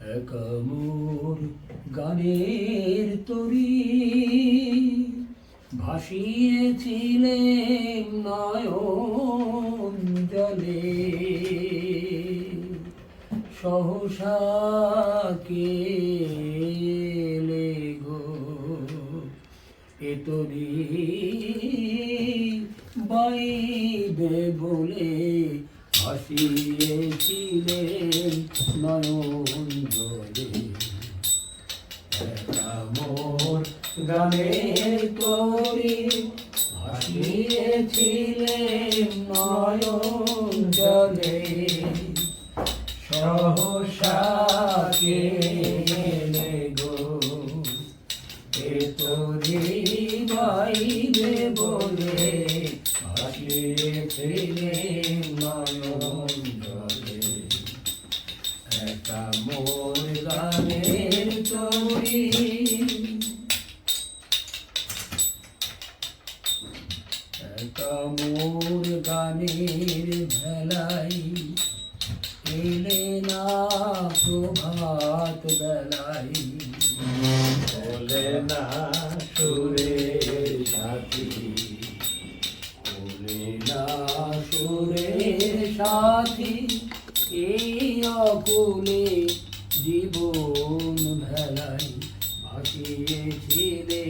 একামোর গানের তরি ভাসিয়েছিলেন নয়ন জলে। সহসা কেলে গো? এ তরি বাইবে বলে হাসিয়েছিলেন নয়ন জলে। মোর গানের তরি হাসিয়েছিলেন নয়ন জলে। সহসা কেলে গো, এ তোরি বাইবে বলে হাসিয়েছিলেন মোর গানের ভেলাই এলে না প্রভাত বেলাই। বলে না সুরে সাথী, বলে না সুরের সাথী, এই অকুলে জীবন ভেলাই ভাসিয়েছিলেন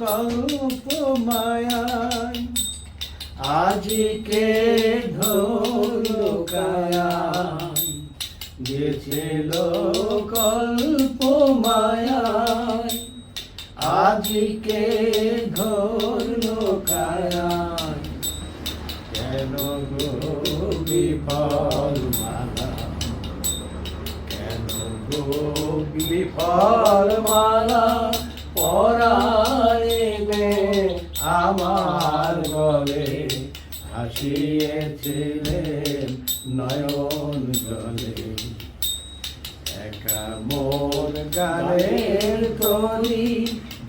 কল্প মায়ায় আজকে ধরো কায়ায়। গেছিল কল্প মায়ায় আজকে ধরলো কায়ায়। কেন গো বিফল মালা? কেন গো বিফল মালা? পরাইবে আমার গলে হাসিয়েছিলেন নয়ন জলে। একা মোর গানের তরি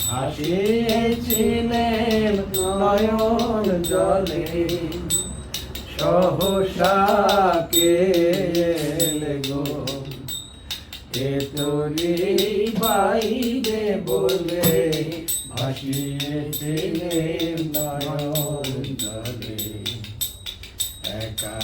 ভাসিয়েছিলেন নয়ন জলে। সহসা কেলে গো? এ তোরি বাইরে বলে। ভাসিয়েছিলেন নয়ন জলে একা